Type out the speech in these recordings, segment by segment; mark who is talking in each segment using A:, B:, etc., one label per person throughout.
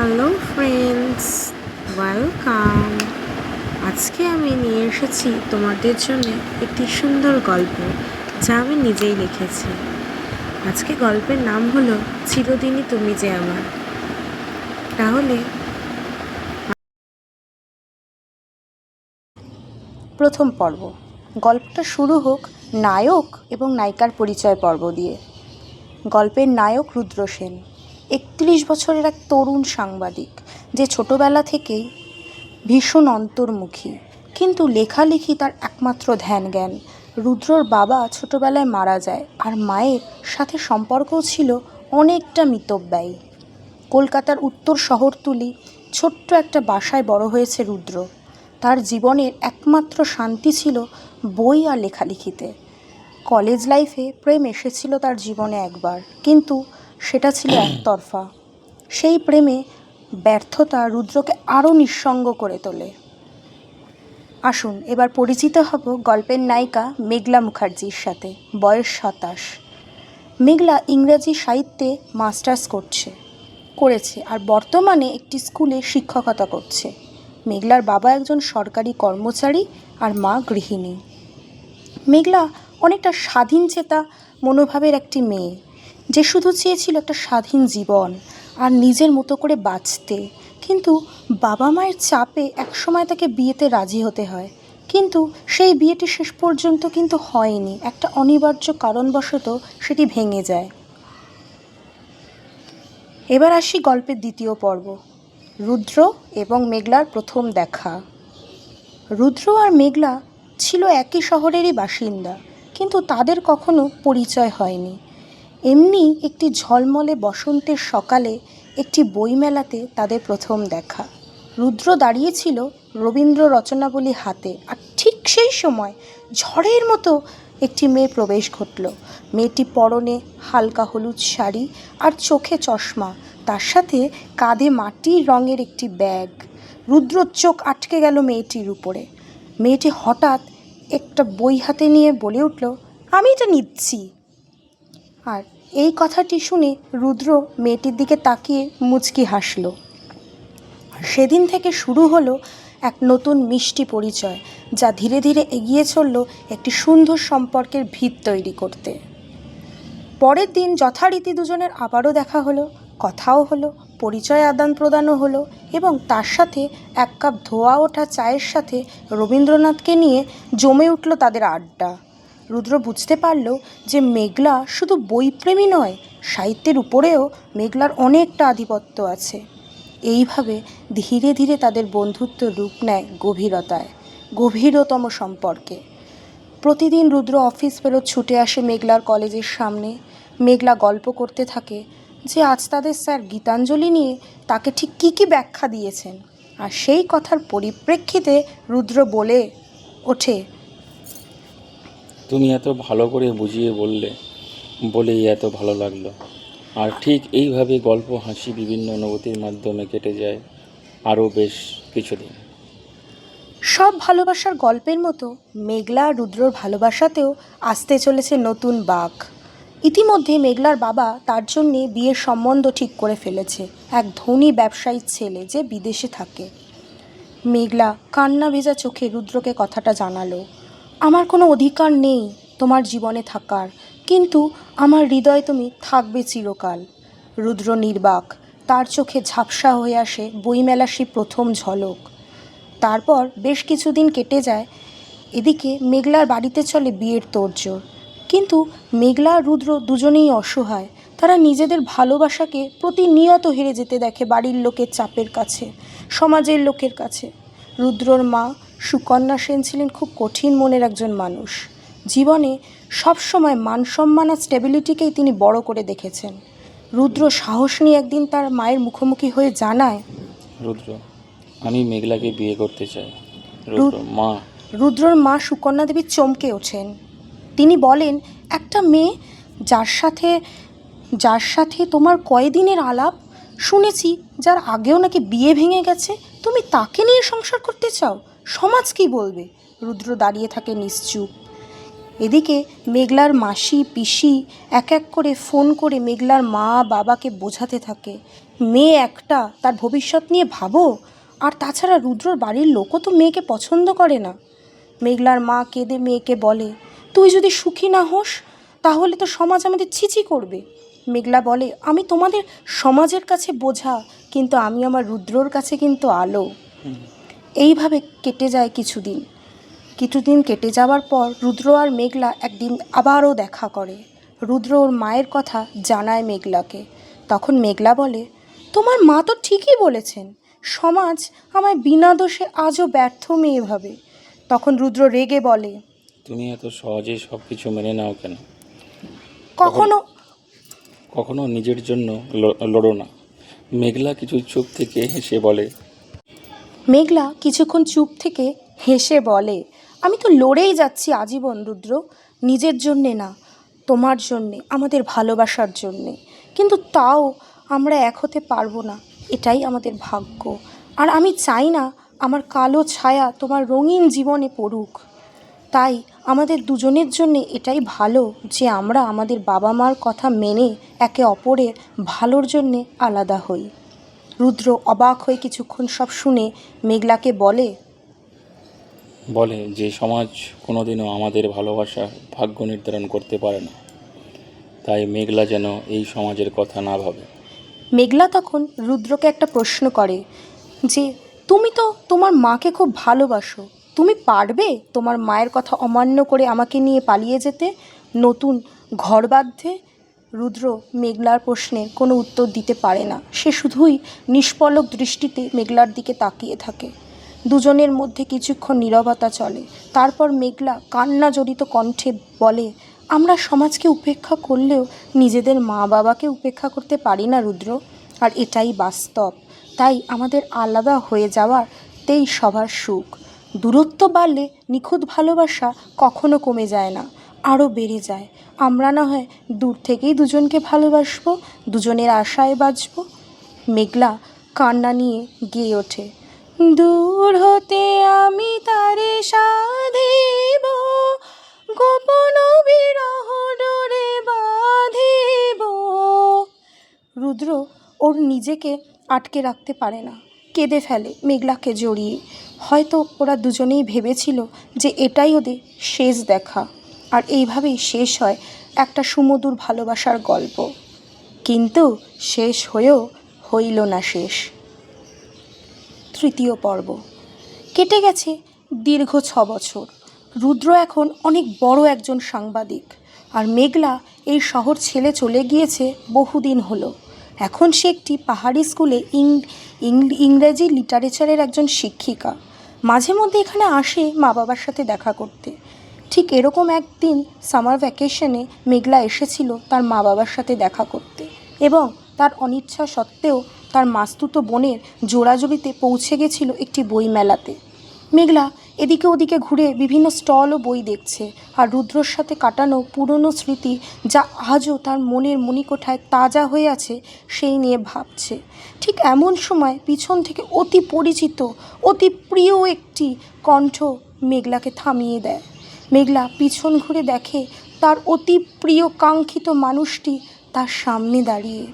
A: Hello friends welcome আজকে আমি নিয়ে এসেছি তোমাদের জন্য একটি সুন্দর গল্প যা আমি নিজেই লিখেছি। আজকে গল্পের নাম হলো চিরদিনই তুমি যে আমার। তাহলে
B: প্রথম পর্ব। গল্পটা শুরু হোক নায়ক এবং নায়িকার পরিচয় পর্ব দিয়ে। গল্পের নায়ক রুদ্র সেন। একত্রিশ বছরের এক তরুণ সাংবাদিক, যে ছোটবেলা থেকেই ভীষণ অন্তর্মুখী। কিন্তু লেখালেখি তার একমাত্র ধ্যান জ্ঞান রুদ্রর বাবা ছোটবেলায় মারা যায় আর মায়ের সাথে সম্পর্কও ছিল অনেকটা মিতব্যয়ী। কলকাতার উত্তর শহরতুলি ছোট্ট একটা বাসায় বড় হয়েছে রুদ্র। তার জীবনের একমাত্র শান্তি ছিল বই আর লেখালেখিতে। কলেজ লাইফে প্রেম এসেছিল তার জীবনে একবার। কিন্তু সেটা ছিল একতরফা। সেই প্রেমে ব্যর্থতা রুদ্রকে আরও নিঃসঙ্গ করে তোলে। আসুন, এবার পরিচিত হব গল্পের নায়িকা মেঘলা মুখার্জির সাথে, বয়স সাতাশ। মেঘলা ইংরেজি সাহিত্যে মাস্টার্স করছে, করেছে আর বর্তমানে একটি স্কুলে শিক্ষকতা করছে। মেঘলার বাবা একজন সরকারি কর্মচারী আর মা গৃহিণী। মেঘলা অনেকটা স্বাধীন চেতা, মনোভাবের একটি মেয়ে। যে শুধু চেয়েছিল একটা স্বাধীন জীবন আর নিজের মতো করে বাঁচতে। কিন্তু বাবা মায়ের চাপে একসময় তাকে বিয়েতে রাজি হতে হয়। কিন্তু সেই বিয়েটি শেষ পর্যন্ত কিন্তু হয়নি। একটা অনিবার্য কারণবশত সেটি ভেঙে যায়। এবার আসি গল্পের দ্বিতীয় পর্ব। রুদ্র এবং মেঘলার প্রথম দেখা। রুদ্র আর মেঘলা ছিল একই শহরেরই বাসিন্দা, কিন্তু তাদের কখনো পরিচয় হয়নি। এমনি একটি ঝলমলে বসন্তের সকালে একটি বইমেলাতে তাদের প্রথম দেখা। রুদ্র দাঁড়িয়েছিল রবীন্দ্র রচনাবলী হাতে আর ঠিক সেই সময় ঝড়ের মতো একটি মেয়ে প্রবেশ ঘটল। মেয়েটি পরনে হালকা হলুদ শাড়ি আর চোখে চশমা, তার সাথে কাঁধে মাটির রঙের একটি ব্যাগ। রুদ্র চোখ আটকে গেল মেয়েটির উপরে। মেয়েটি হঠাৎ একটা বই হাতে নিয়ে বলে উঠল, আমি এটা নিচ্ছি। আর এই কথাটি শুনে রুদ্র মেয়েটির দিকে তাকিয়ে মুচকি হাসল। সেদিন থেকে শুরু হলো এক নতুন মিষ্টি পরিচয়, যা ধীরে ধীরে এগিয়ে চলল একটি সুন্দর সম্পর্কের ভিত তৈরি করতে। পরের দিন যথারীতি দুজনের আবারও দেখা হলো, কথাও হলো, পরিচয় আদান প্রদানও হলো এবং তার সাথে এক কাপ ধোয়া ওঠা চায়ের সাথে রবীন্দ্রনাথকে নিয়ে জমে উঠল তাদের আড্ডা। রুদ্র বুঝতে পারল যে মেঘলা শুধু বইপ্রেমী নয়, সাহিত্যের উপরেও মেঘলার অনেকটা আধিপত্য আছে। এইভাবে ধীরে ধীরে তাদের বন্ধুত্ব রূপ নেয় গভীরতায়, গভীরতম সম্পর্কে। প্রতিদিন রুদ্র অফিস ফেরত ছুটে আসে মেঘলার কলেজের সামনে। মেঘলা গল্প করতে থাকে যে আজ তাদের স্যার গীতাঞ্জলি নিয়ে তাকে ঠিক কী কী ব্যাখ্যা দিয়েছেন। আর সেই কথার পরিপ্রেক্ষিতে রুদ্র বলে ওঠে
C: তুমি এত ভালো করে বুঝিয়ে বললে, বলেই এত ভালো লাগল। আর ঠিক এইভাবে গল্প হাসি বিভিন্ন অনুভূতির মাধ্যমে কেটে যায় আরও বেশ কিছুদিন।
B: সব ভালোবাসার গল্পের মতো মেঘলা রুদ্রর ভালোবাসাতেও আসতে চলেছে নতুন বাঘ। ইতিমধ্যে মেঘলার বাবা তার জন্যে বিয়ের সম্বন্ধ ঠিক করে ফেলেছে এক ধনী ব্যবসায়ীর ছেলে যে বিদেশে থাকে। মেঘলা কান্না ভেজা চোখে রুদ্রকে কথাটা জানালো। আমার কোনো অধিকার নেই তোমার জীবনে থাকার, কিন্তু আমার হৃদয়ে তুমি থাকবে চিরকাল। রুদ্র নির্বাক, তার চোখে ঝাপসা হয়ে আসে বইমেলা সেই প্রথম ঝলক। তারপর বেশ কিছুদিন কেটে যায়, এদিকে মেঘলার বাড়িতে চলে বিয়ের তোড়জোড়। কিন্তু মেঘলা আর রুদ্র দুজনেই অসহায়, তারা নিজেদের ভালোবাসাকে প্রতিনিয়ত হেরে যেতে দেখে বাড়ির লোকের চাপের কাছে, সমাজের লোকের কাছে। রুদ্রর মা সুকন্যা সেন ছিলেন খুব কঠিন মনের একজন মানুষ। জীবনে সবসময় মান সম্মান আর স্টেবিলিটিকেই তিনি বড় করে দেখেছেন। রুদ্র সাহস নিয়ে একদিন তার মায়ের মুখোমুখি হয়ে জানায়
C: রুদ্র আমি মেঘলাকে বিয়ে করতে চাই। রুদ্র মা।
B: রুদ্রর মা সুকন্যা দেবী চমকে ওঠেন। তিনি বলেন একটা মেয়ে যার সাথে যার সাথে তোমার কয়দিনের আলাপ শুনেছি যার আগেও নাকি বিয়ে ভেঙে গেছে তুমি তাকে নিয়ে সংসার করতে চাও? সমাজ কি বলবে? রুদ্র দাঁড়িয়ে থাকে নিশ্চুপ। এদিকে মেঘলার মাসি, পিসি এক এক করে ফোন করে মেঘলার মা, বাবাকে বোঝাতে থাকে। মেয়ে একটা, তার ভবিষ্যৎ নিয়ে ভাবো? আর তাছাড়া রুদ্রর বাড়ির লোকও তো মেয়েকে পছন্দ করে না। মেঘলার মা কেঁদে মেয়েকে বলে, তুই যদি সুখী না হোস, তাহলে তো সমাজ আমাদের ছিছি করবে। মেঘলা বলে, আমি তোমাদের সমাজের কাছে বোঝা, কিন্তু আমি আমার রুদ্রর কাছে কিন্তু আলো। এইভাবে কেটে যায় কিছুদিন। কিছুদিন কেটে যাওয়ার পর রুদ্র আর মেঘলা একদিন আবারও দেখা করে। রুদ্র ওর মায়ের কথা জানায় মেঘলাকে। তখন মেঘলা বলে তোমার মা তো ঠিকই বলেছেন সমাজ আমায় বিনা দোষে আজও ব্যর্থ মেয়ে ভাবে। তখন রুদ্র রেগে বলে
C: তুমি এত সহজেই সব কিছু মেনে নাও কেন?
B: কখনো
C: কখনো নিজের জন্য লড়ো না। মেঘলা কিছু চুপ থেকে হেসে বলে
B: মেঘলা কিছুক্ষণ চুপ থেকে হেসে বলে, আমি তো লড়েই যাচ্ছি আজীবন, রুদ্র। নিজের জন্যে না, তোমার জন্যে, আমাদের ভালোবাসার জন্যে। কিন্তু তাও আমরা এক হতে পারব না, এটাই আমাদের ভাগ্য। আর আমি চাই না আমার কালো ছায়া তোমার রঙিন জীবনে পড়ুক। তাই আমাদের দুজনের জন্য এটাই ভালো যে আমরা আমাদের বাবা মার কথা মেনে একে অপরের ভালোর জন্যে আলাদা হই। রুদ্র অবাক হয়ে কিছুক্ষণ সব শুনে মেঘলাকে বলে
C: বলে যে সমাজ কোনোদিনও আমাদের ভালোবাসা ভাগ্য নির্ধারণ করতে পারে না। তাই মেঘলা যেন এই সমাজের কথা না ভাবে।
B: মেঘলা তখন রুদ্রকে একটা প্রশ্ন করে যে তুমি তো তোমার মাকে খুব ভালোবাসো। তুমি পারবে তোমার মায়ের কথা অমান্য করে আমাকে নিয়ে পালিয়ে যেতে? নতুন ঘর বাঁধতে রুদ্র মেঘলার প্রশ্নে কোনো উত্তর দিতে পারে না। সে শুধুই নিষ্পলক দৃষ্টিতে মেঘলার দিকে তাকিয়ে থাকে। দুজনের মধ্যে কিছুক্ষণ নীরবতা চলে। তারপর মেঘলা কান্না জড়িত কণ্ঠে বলে, আমরা সমাজকে উপেক্ষা করলেও নিজেদের মা বাবাকে উপেক্ষা করতে পারি না, রুদ্র। আর এটাই বাস্তব। তাই আমাদের আলাদা হয়ে যাওয়াতেই সবার সুখ। দূরত্ব বাড়লে নিখুঁত ভালোবাসা কখনো কমে যায় না। আরও বেড়ে যায়। আমরা না হয় দূর থেকেই দুজনকে ভালোবাসবো, দুজনের আশায় বাঁচব। মেঘলা কান্না নিয়ে গেয়ে ওঠে। দূর হতে আমি তারে সাধিব, গোপন বিরহ ডোরে বাঁধিব। রুদ্র ওর নিজেকে আটকে রাখতে পারে না। কেঁদে ফেলে মেঘলাকে জড়িয়ে। হয়তো ওরা দুজনেই ভেবেছিল যে এটাই ওদের শেষ দেখা। আর এইভাবেই শেষ হয় একটা সুমধুর ভালোবাসার গল্প। কিন্তু শেষ হয়েও হইল না শেষ। তৃতীয় পর্ব। কেটে গেছে দীর্ঘ ছ বছর। রুদ্র এখন অনেক বড় একজন সাংবাদিক। আর মেঘলা এই শহর ছেড়ে চলে গিয়েছে বহুদিন হলো। এখন সে একটি পাহাড়ি স্কুলে ইং- ইংরেজি লিটারেচারের একজন শিক্ষিকা। মাঝে মধ্যে এখানে আসে মা বাবার সাথে দেখা করতে। ঠিক এরকম একদিন সামার ভ্যাকেশনে মেঘলা এসেছিল তার মা বাবার সাথে দেখা করতে এবং তার অনিচ্ছা সত্ত্বেও তার মাস্তুতো বোনের জোড়াজুড়িতে পৌঁছে গেছিল একটি বই মেলাতে মেঘলা এদিকে ওদিকে ঘুরে বিভিন্ন স্টল ও বই দেখছে আর রুদ্রর সাথে কাটানো পুরনো স্মৃতি যা আজও তার মনের মণিকোঠায় তাজা হয়ে আছে সেই নিয়ে ভাবছে। ঠিক এমন সময় পিছন থেকে অতি পরিচিত, অতি প্রিয় একটি কণ্ঠ মেঘলাকে থামিয়ে দেয়। মেঘলা পিছন ঘুরে দেখে তার অতি প্রিয় কাঙ্ক্ষিত মানুষটি তার সামনে দাঁড়িয়ে।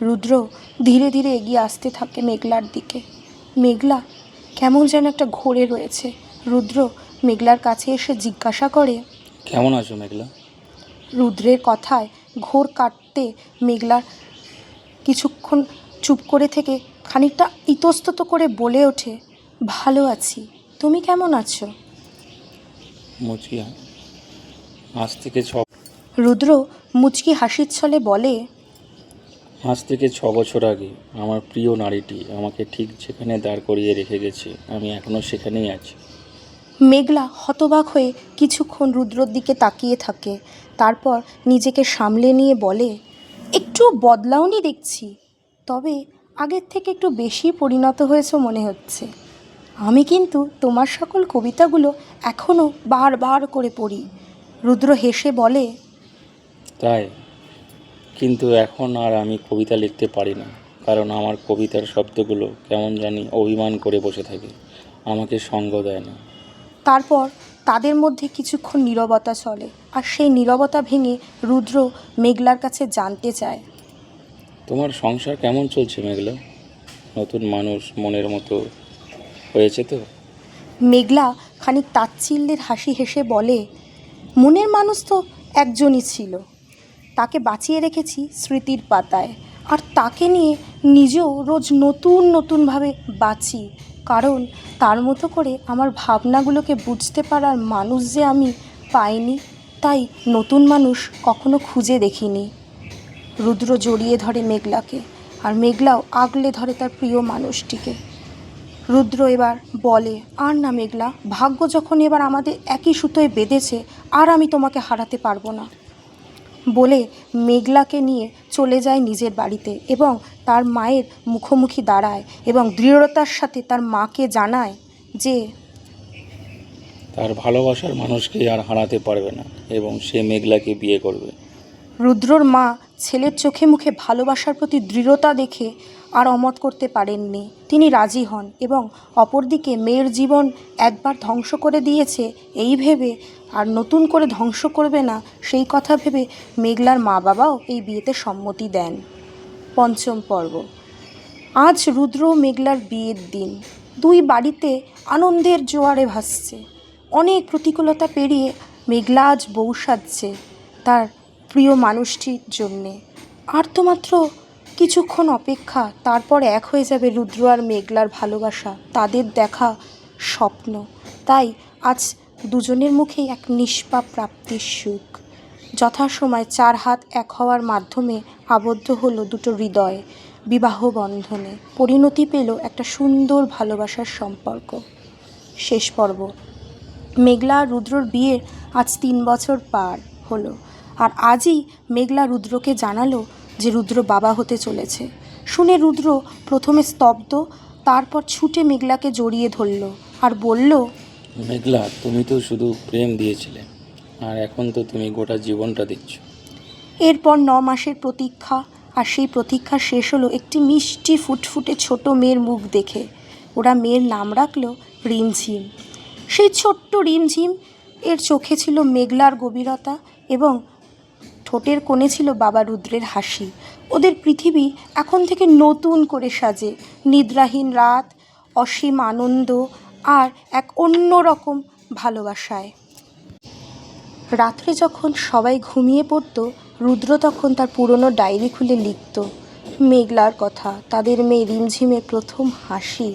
B: রুদ্র ধীরে ধীরে এগিয়ে আসতে থাকে মেঘলার দিকে। মেঘলা কেমন যেন একটা ঘোরে রয়েছে। রুদ্র মেঘলার কাছে এসে জিজ্ঞাসা করে
C: কেমন আছো মেঘলা?
B: রুদ্রের কথায় ঘোর কাটতে মেঘলার কিছুক্ষণ চুপ করে থেকে খানিকটা ইতস্তত করে বলে ওঠে ভালো আছি। তুমি কেমন আছো?
C: মুচকি আজ থেকে ছ
B: রুদ্র মুচকি হাসির ছলে বলে
C: আজ থেকে ছ বছর আগে আমার প্রিয় নারীটি আমাকে ঠিক যেখানে দাঁড় করিয়ে রেখে গেছে আমি এখনও সেখানেই আছি।
B: মেঘলা হতবাক হয়ে কিছুক্ষণ রুদ্রর দিকে তাকিয়ে থাকে তারপর নিজেকে সামলে নিয়ে বলে একটু বদলাওনি দেখছি তবে আগের থেকে একটু বেশি পরিণত হয়েছে মনে হচ্ছে। আমি কিন্তু তোমার সকল কবিতাগুলো এখনও বারবার করে পড়ি। রুদ্র হেসে বলে
C: তাই? কিন্তু এখন আর আমি কবিতা লিখতে পারি না কারণ আমার কবিতার শব্দগুলো কেমন জানি অভিমান করে বসে থাকে আমাকে সঙ্গ দেয় না।
B: তারপর তাদের মধ্যে কিছুক্ষণ নীরবতা চলে আর সেই নীরবতা ভেঙে রুদ্র মেঘলার কাছে জানতে চায়।
C: তোমার সংসার কেমন চলছে মেঘলা? নতুন মানুষ মনের মতো হয়েছে তো?
B: মেঘলা খানিক তাচ্ছিল্যের হাসি হেসে বলে, মনের মানুষ তো একজনই ছিল। তাকে বাঁচিয়ে রেখেছি স্মৃতির পাতায়। আর তাকে নিয়ে নিজেও রোজ নতুন, নতুনভাবে বাঁচি। কারণ তার মতো করে আমার ভাবনাগুলোকে বুঝতে পারার মানুষ যে আমি পাইনি, তাই নতুন মানুষ কখনো খুঁজে দেখিনি। রুদ্র জড়িয়ে ধরে মেঘলাকে, আর মেঘলাও আগলে ধরে তার প্রিয় মানুষটিকে। রুদ্র এবার বলে আর না মেঘলা ভাগ্য যখন এবার আমাদের একই সুতোয় বেঁধেছে আর আমি তোমাকে হারাতে পারব না। বলে মেঘলাকে নিয়ে চলে যায় নিজের বাড়িতে এবং তার মায়ের মুখোমুখি দাঁড়ায় এবং দৃঢ়তার সাথে তার মাকে জানায় যে
C: তার ভালোবাসার মানুষকে আর হারাতে পারবে না এবং সে মেঘলাকে বিয়ে করবে।
B: রুদ্রর মা ছেলের চোখে মুখে ভালোবাসার প্রতি দৃঢ়তা দেখে আর অমত করতে পারেননি। তিনি রাজি হন এবং অপরদিকে মেয়ের জীবন একবার ধ্বংস করে দিয়েছে, এই ভেবে আর নতুন করে ধ্বংস করবে না, সেই কথা ভেবে মেঘলার মা বাবাও এই বিয়েতে সম্মতি দেন। পঞ্চম পর্ব। আজ রুদ্র মেঘলার বিয়ের দিন। দুই বাড়িতে আনন্দের জোয়ারে ভাসছে। অনেক প্রতিকূলতা পেরিয়ে মেঘলা আজ বউ সাজছে তার প্রিয় মানুষটির জন্যে। আর তো মাত্র কিছুক্ষণ অপেক্ষা, তারপর এক হয়ে যাবে রুদ্র আর মেঘলার ভালোবাসা, তাদের দেখা স্বপ্ন। তাই আজ দুজনের মুখেই এক নিষ্পাপ প্রাপ্তির সুখ। যথাসময় চার হাত এক হওয়ার মাধ্যমে আবদ্ধ হলো দুটো হৃদয়, বিবাহ বন্ধনে। পরিণতি পেল একটা সুন্দর ভালোবাসার সম্পর্ক। শেষ পর্ব। মেঘলা আর রুদ্রর বিয়ের আজ তিন বছর পার হলো। আর আজই মেঘলা রুদ্রকে জানালো যে রুদ্র বাবা হতে চলেছে। শুনে রুদ্র প্রথমে স্তব্ধ তারপর ছুটে মেঘলাকে জড়িয়ে ধরল আর বলল
C: মেঘলা তুমি তো শুধু প্রেম দিয়েছিলে আর এখন তো তুমি গোটা জীবনটা দিচ্ছ।
B: এরপর ন মাসের প্রতীক্ষা আর সেই প্রতীক্ষা শেষ হলো একটি মিষ্টি ফুটফুটে ছোট মেয়ের মুখ দেখে। ওরা মেয়ের নাম রাখল রিমঝিম। সেই ছোট্ট রিমঝিম এর চোখে ছিল মেঘলার গভীরতা এবং ঠোঁটের কোণে ছিল বাবা রুদ্রের হাসি। ওদের পৃথিবী এখন থেকে নতুন করে সাজে। নিদ্রাহীন রাত, অসীম আনন্দ আর এক অন্য রকম ভালোবাসায়। রাত্রে যখন সবাই ঘুমিয়ে পড়তো, রুদ্র তখন তার পুরনো ডায়েরি খুলে লিখত, মেঘলার কথা, তাদের মেয়ে রিমঝিমের প্রথম হাসি,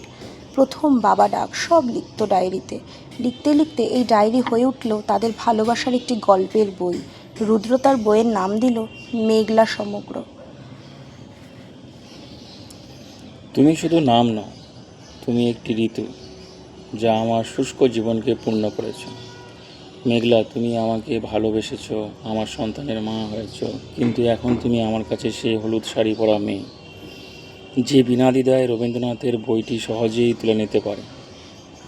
B: প্রথম বাবা ডাক সব লিখত ডায়েরিতে। লিখতে লিখতে এই ডায়েরি হয়ে উঠল তাদের ভালোবাসার একটি গল্পের বই। রুদ্র তার বইয়ের নাম দিল মেঘলা সমগ্র।
C: তুমি শুধু নাম নও তুমি একটি ঋতু যা আমার শুষ্ক জীবনকে পূর্ণ করেছ। মেঘলা তুমি আমাকে ভালোবেসেছো আমার সন্তানের মা হয়েছ কিন্তু এখন তুমি আমার কাছে সেই হলুদ শাড়ি পরা মেয়ে যে বিনা দ্বিধায় রবীন্দ্রনাথের বইটি সহজেই তুলে নিতে পারে।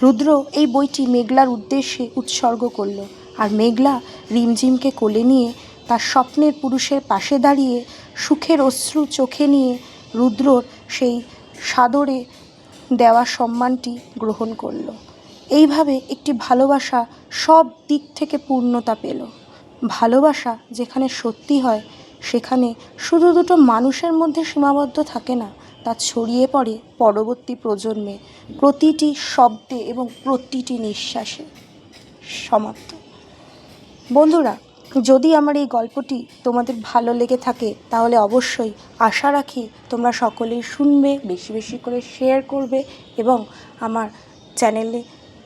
B: রুদ্র এই বইটি মেঘলার উদ্দেশ্যে উৎসর্গ করল। আর মেঘলা রিমঝিমকে কোলে নিয়ে তার স্বপ্নের পুরুষের পাশে দাঁড়িয়ে সুখের অশ্রু চোখে নিয়ে রুদ্রর সেই সাদরে দেওয়া সম্মানটি গ্রহণ করল। এইভাবে একটি ভালোবাসা সব দিক থেকে পূর্ণতা পেল। ভালোবাসা যেখানে সত্যি হয়, সেখানে শুধু দুটো মানুষের মধ্যে সীমাবদ্ধ থাকে না, তা ছড়িয়ে পড়ে পরবর্তী প্রজন্মে। প্রতিটি শব্দে এবং প্রতিটি নিঃশ্বাসে। সমাপ্ত। বন্ধুরা, যদি আমার এই গল্পটি তোমাদের ভালো লেগে থাকে, তাহলে অবশ্যই আশা রাখি তোমরা সকলেই শুনবে, বেশি বেশি করে শেয়ার করবে এবং আমার চ্যানেলে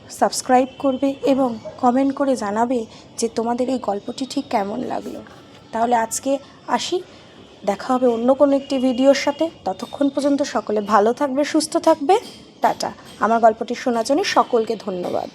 B: সাবস্ক্রাইব করবে এবং কমেন্ট করে জানাবে যে তোমাদের এই গল্পটি ঠিক কেমন লাগল। তাহলে আজকে আসি, দেখা হবে অন্য কোনো একটি ভিডিওর সাথে। ততক্ষণ পর্যন্ত সকলে ভালো থাকবে, সুস্থ থাকবে। টাটা। আমার গল্পটি শোনার জন্য সকলকে ধন্যবাদ।